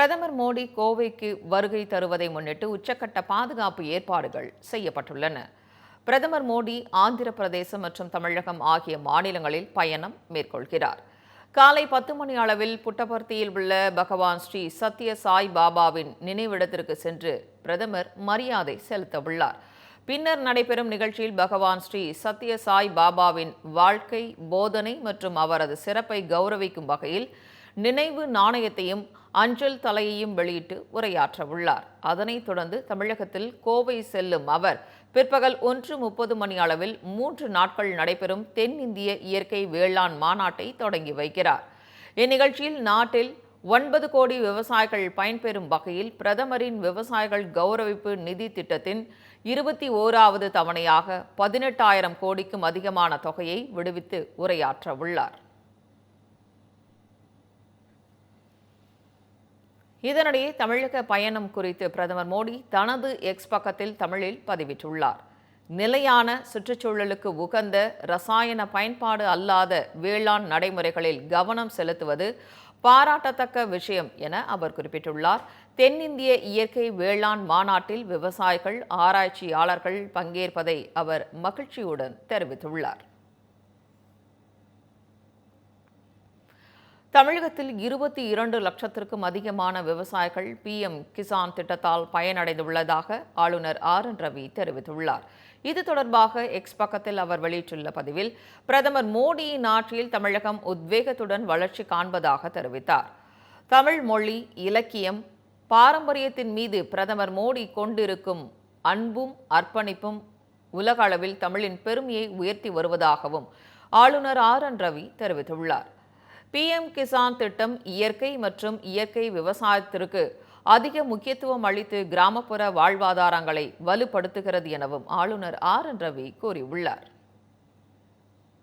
பிரதமர் மோடி கோவைக்கு வருகை தருவதை முன்னிட்டு உச்சக்கட்ட பாதுகாப்பு ஏற்பாடுகள் செய்யப்பட்டுள்ளன. பிரதமர் மோடி ஆந்திர பிரதேசம் மற்றும் தமிழகம் ஆகிய மாநிலங்களில் பயணம் மேற்கொள்கிறார். காலை பத்து மணி அளவில் புட்டபர்த்தியில் உள்ள பகவான் ஸ்ரீ சத்ய சாய் பாபாவின் நினைவிடத்திற்கு சென்று பிரதமர் மரியாதை செலுத்த உள்ளார் பின்னர் நடைபெறும் நிகழ்ச்சியில் பகவான் ஸ்ரீ சத்ய சாய் பாபாவின் வாழ்க்கை போதனை மற்றும் அவரது சிறப்பை கௌரவிக்கும் வகையில் நினைவு நாணயத்தையும் அஞ்சல் தலையையும் வெளியிட்டு உரையாற்ற உள்ளார். அதனைத் தொடர்ந்து தமிழகத்தில் கோவை செல்லும் அவர் பிற்பகல் ஒன்று முப்பது மணி அளவில் மூன்று நாட்கள் நடைபெறும் தென்னிந்திய இயற்கை வேளாண் மாநாட்டை தொடங்கி வைக்கிறார். இந்நிகழ்ச்சியில் நாட்டில் ஒன்பது கோடி விவசாயிகள் பயன்பெறும் வகையில் பிரதமரின் விவசாயிகள் கௌரவிப்பு நிதி திட்டத்தின் இருபத்தி ஓராவது தவணையாக பதினெட்டாயிரம் கோடிக்கும் அதிகமான தொகையை விடுவித்து உரையாற்ற உள்ளார். இதனிடையே தமிழக பயணம் குறித்து பிரதமர் மோடி தனது எக்ஸ் பக்கத்தில் தமிழில் பதிவிட்டுள்ளார். நிலையான சுற்றுச்சூழலுக்கு உகந்த ரசாயன பயன்பாடு அல்லாத வேளாண் நடைமுறைகளில் கவனம் செலுத்துவது பாராட்டத்தக்க விஷயம் என அவர் குறிப்பிட்டுள்ளார். தென்னிந்திய இயற்கை வேளாண் மாநாட்டில் விவசாயிகள் ஆராய்ச்சியாளர்கள் பங்கேற்பதை அவர் மகிழ்ச்சியுடன் தெரிவித்துள்ளார். தமிழகத்தில் இருபத்தி இரண்டு லட்சத்திற்கும் அதிகமான விவசாயிகள் பிஎம் கிசான் திட்டத்தால் பயனடைந்துள்ளதாக ஆளுநர் ஆர் என் ரவி தெரிவித்துள்ளார். இது தொடர்பாக எக்ஸ் பக்கத்தில் அவர் வெளியிட்டுள்ள பதிவில் பிரதமர் மோடியின் ஆட்சியில் தமிழகம் உத்வேகத்துடன் வளர்ச்சி காண்பதாக தெரிவித்தார். தமிழ் மொழி இலக்கியம் பாரம்பரியத்தின் மீது பிரதமர் மோடி கொண்டிருக்கும் அன்பும் அர்ப்பணிப்பும் உலக அளவில் தமிழின் பெருமையை உயர்த்தி வருவதாகவும் ஆளுநர் ஆர் என் ரவி தெரிவித்துள்ளார். பிஎம் கிசான் திட்டம் இயற்கை மற்றும் இயற்கை விவசாயத்திற்கு அதிக முக்கியத்துவம் அளித்து கிராமப்புற வாழ்வாதாரங்களை வலுப்படுத்துகிறது எனவும் ஆளுநர் ஆர் என் ரவி கூறியுள்ளார்.